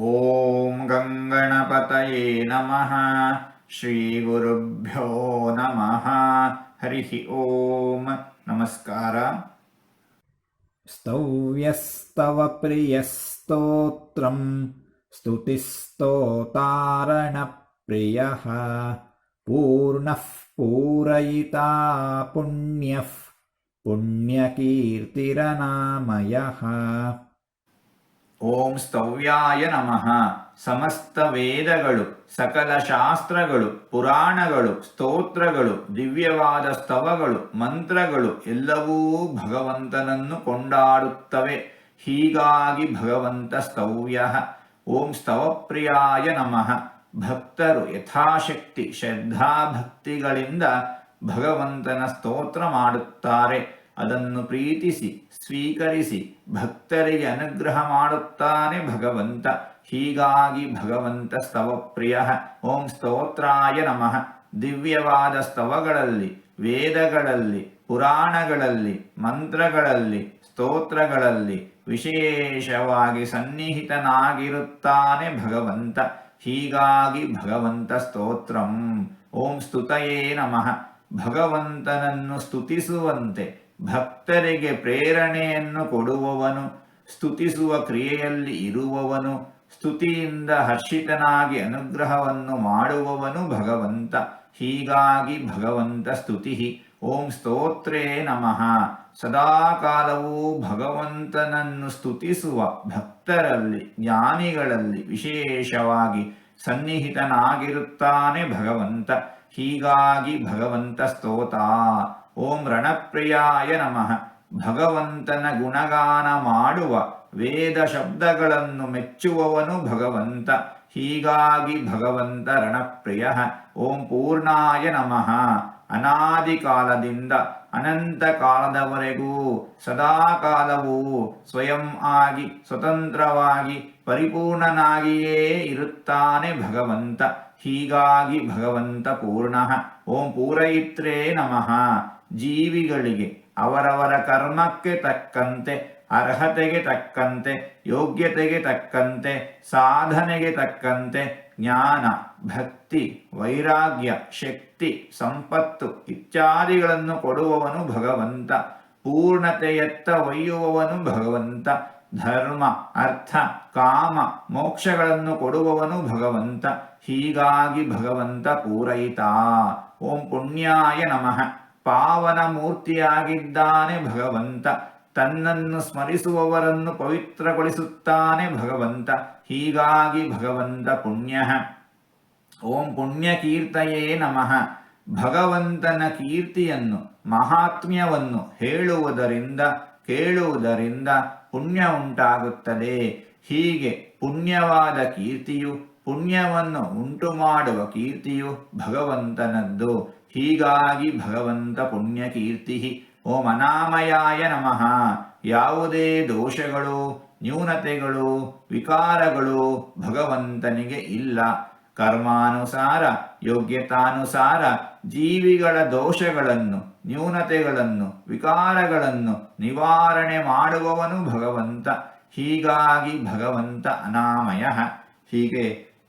ॐ गङ्गणपतये नमः। श्रीगुरुभ्यो नमः। हरिः ॐ नमस्कार। स्तव्यस्तव प्रियस्तोत्रम्। स्तुतिस्तोतारणप्रियः। पूर्णः पूरयिता पुण्यः। पुण्यकीर्तिरनामयः। ಓಂ ಸ್ತವ್ಯಾಯ ನಮಃ. ಸಮಸ್ತ ವೇದಗಳು, ಸಕಲ ಶಾಸ್ತ್ರಗಳು, ಪುರಾಣಗಳು, ಸ್ತೋತ್ರಗಳು, ದಿವ್ಯವಾದ ಸ್ತವಗಳು, ಮಂತ್ರಗಳು ಎಲ್ಲವೂ ಭಗವಂತನನ್ನು ಕೊಂಡಾಡುತ್ತವೆ. ಹೀಗಾಗಿ ಭಗವಂತ ಸ್ತವ್ಯ. ಓಂ ಸ್ತವಪ್ರಿಯಾಯ ನಮಃ. ಭಕ್ತರು ಯಥಾಶಕ್ತಿ, ಶ್ರದ್ಧಾಭಕ್ತಿಗಳಿಂದ ಭಗವಂತನ ಸ್ತೋತ್ರ ಮಾಡುತ್ತಾರೆ. ಅದನ್ನು ಪ್ರೀತಿಸಿ, ಸ್ವೀಕರಿಸಿ, ಭಕ್ತರಿಗೆ ಅನುಗ್ರಹ ಮಾಡುತ್ತಾನೆ ಭಗವಂತ. ಹೀಗಾಗಿ ಭಗವಂತ ಸ್ತವಪ್ರಿಯ. ಓಂ ಸ್ತೋತ್ರಾಯ ನಮಃ. ದಿವ್ಯವಾದ ಸ್ತವಗಳಲ್ಲಿ, ವೇದಗಳಲ್ಲಿ, ಪುರಾಣಗಳಲ್ಲಿ, ಮಂತ್ರಗಳಲ್ಲಿ, ಸ್ತೋತ್ರಗಳಲ್ಲಿ ವಿಶೇಷವಾಗಿ ಸನ್ನಿಹಿತನಾಗಿರುತ್ತಾನೆ ಭಗವಂತ. ಹೀಗಾಗಿ ಭಗವಂತ ಸ್ತೋತ್ರಂ. ಓಂ ಸ್ತುತಯೇ ನಮಃ. ಭಗವಂತನನ್ನು ಸ್ತುತಿಸುವಂತೆ ಭಕ್ತರಿಗೆ ಪ್ರೇರಣೆಯನ್ನು ಕೊಡುವವನು, ಸ್ತುತಿಸುವ ಕ್ರಿಯೆಯಲ್ಲಿ ಇರುವವನು, ಸ್ತುತಿಯಿಂದ ಹರ್ಷಿತನಾಗಿ ಅನುಗ್ರಹವನ್ನು ಮಾಡುವವನು ಭಗವಂತ. ಹೀಗಾಗಿ ಭಗವಂತ ಸ್ತುತಿ. ಓಂ ಸ್ತೋತ್ರೇ ನಮಃ. ಸದಾಕಾಲವೂ ಭಗವಂತನನ್ನು ಸ್ತುತಿಸುವ ಭಕ್ತರಲ್ಲಿ, ಜ್ಞಾನಿಗಳಲ್ಲಿ ವಿಶೇಷವಾಗಿ ಸನ್ನಿಹಿತನಾಗಿರುತ್ತಾನೆ ಭಗವಂತ. ಹೀಗಾಗಿ ಭಗವಂತ ಸ್ತೋತ. ಓಂ ರಣಪ್ರಿಯಾಯ ನಮಃ. ಭಗವಂತನ ಗುಣಗಾನ ಮಾಡುವ ವೇದ ಶಬ್ದಗಳನ್ನು ಮೆಚ್ಚುವವನು ಭಗವಂತ. ಹೀಗಾಗಿ ಭಗವಂತ ರಣಪ್ರಿಯ. ಓಂ ಪೂರ್ಣಾಯ ನಮಃ. ಅನಾದಿ ಕಾಲದಿಂದ ಅನಂತ ಕಾಲದವರೆಗೂ ಸದಾಕಾಲವೂ ಸ್ವಯಂ ಆಗಿ ಸ್ವತಂತ್ರವಾಗಿ ಪರಿಪೂರ್ಣನಾಗಿಯೇ ಇರುತ್ತಾನೆ ಭಗವಂತ. ಹೀಗಾಗಿ ಭಗವಂತ ಪೂರ್ಣ. ಓಂ ಪೂರೈತ್ರೇ ನಮಃ. ಜೀವಿಗಳಿಗೆ ಅವರವರ ಕರ್ಮಕ್ಕೆ ತಕ್ಕಂತೆ, ಅರ್ಹತೆಗೆ ತಕ್ಕಂತೆ, ಯೋಗ್ಯತೆಗೆ ತಕ್ಕಂತೆ, ಸಾಧನೆಗೆ ತಕ್ಕಂತೆ ಜ್ಞಾನ, ಭಕ್ತಿ, ವೈರಾಗ್ಯ, ಶಕ್ತಿ, ಸಂಪತ್ತು ಇತ್ಯಾದಿಗಳನ್ನು ಕೊಡುವವನು ಭಗವಂತ, ಪೂರ್ಣತೆಯತ್ತ ಒಯ್ಯುವವನು ಭಗವಂತ, ಧರ್ಮ, ಅರ್ಥ, ಕಾಮ, ಮೋಕ್ಷಗಳನ್ನು ಕೊಡುವವನು ಭಗವಂತ, ಹೀಗಾಗಿ ಭಗವಂತ ಪೂರೈತಾ. ಓಂ ಪುಣ್ಯಾಯ ನಮಃ. ಪಾವನ ಮೂರ್ತಿಯಾಗಿದ್ದಾನೆ ಭಗವಂತ. ತನ್ನನ್ನು ಸ್ಮರಿಸುವವರನ್ನು ಪವಿತ್ರಗೊಳಿಸುತ್ತಾನೆ ಭಗವಂತ. ಹೀಗಾಗಿ ಭಗವಂತ ಪುಣ್ಯ. ಓಂ ಪುಣ್ಯ ಕೀರ್ತಯೇ ನಮಃ. ಭಗವಂತನ ಕೀರ್ತಿಯನ್ನು, ಮಹಾತ್ಮ್ಯವನ್ನು ಹೇಳುವುದರಿಂದ, ಕೇಳುವುದರಿಂದ ಪುಣ್ಯ ಉಂಟಾಗುತ್ತದೆ. ಹೀಗೆ ಪುಣ್ಯವಾದ ಕೀರ್ತಿಯು, ಪುಣ್ಯವನ್ನು ಉಂಟು ಮಾಡುವ ಕೀರ್ತಿಯು ಭಗವಂತನದ್ದು. ಹೀಗಾಗಿ ಭಗವಂತ ಪುಣ್ಯಕೀರ್ತಿ ಓಂ ಅನಾಮಯಾಯ ನಮಃ. ಯಾವುದೇ ದೋಷಗಳು, ನ್ಯೂನತೆಗಳು, ವಿಕಾರಗಳು ಭಗವಂತನಿಗೆ ಇಲ್ಲ. ಕರ್ಮಾನುಸಾರ, ಯೋಗ್ಯತಾನುಸಾರ ಜೀವಿಗಳ ದೋಷಗಳನ್ನು, ನ್ಯೂನತೆಗಳನ್ನು, ವಿಕಾರಗಳನ್ನು ನಿವಾರಣೆ ಮಾಡುವವನು ಭಗವಂತ. ಹೀಗಾಗಿ ಭಗವಂತ ಅನಾಮಯ. ಹೀಗೆ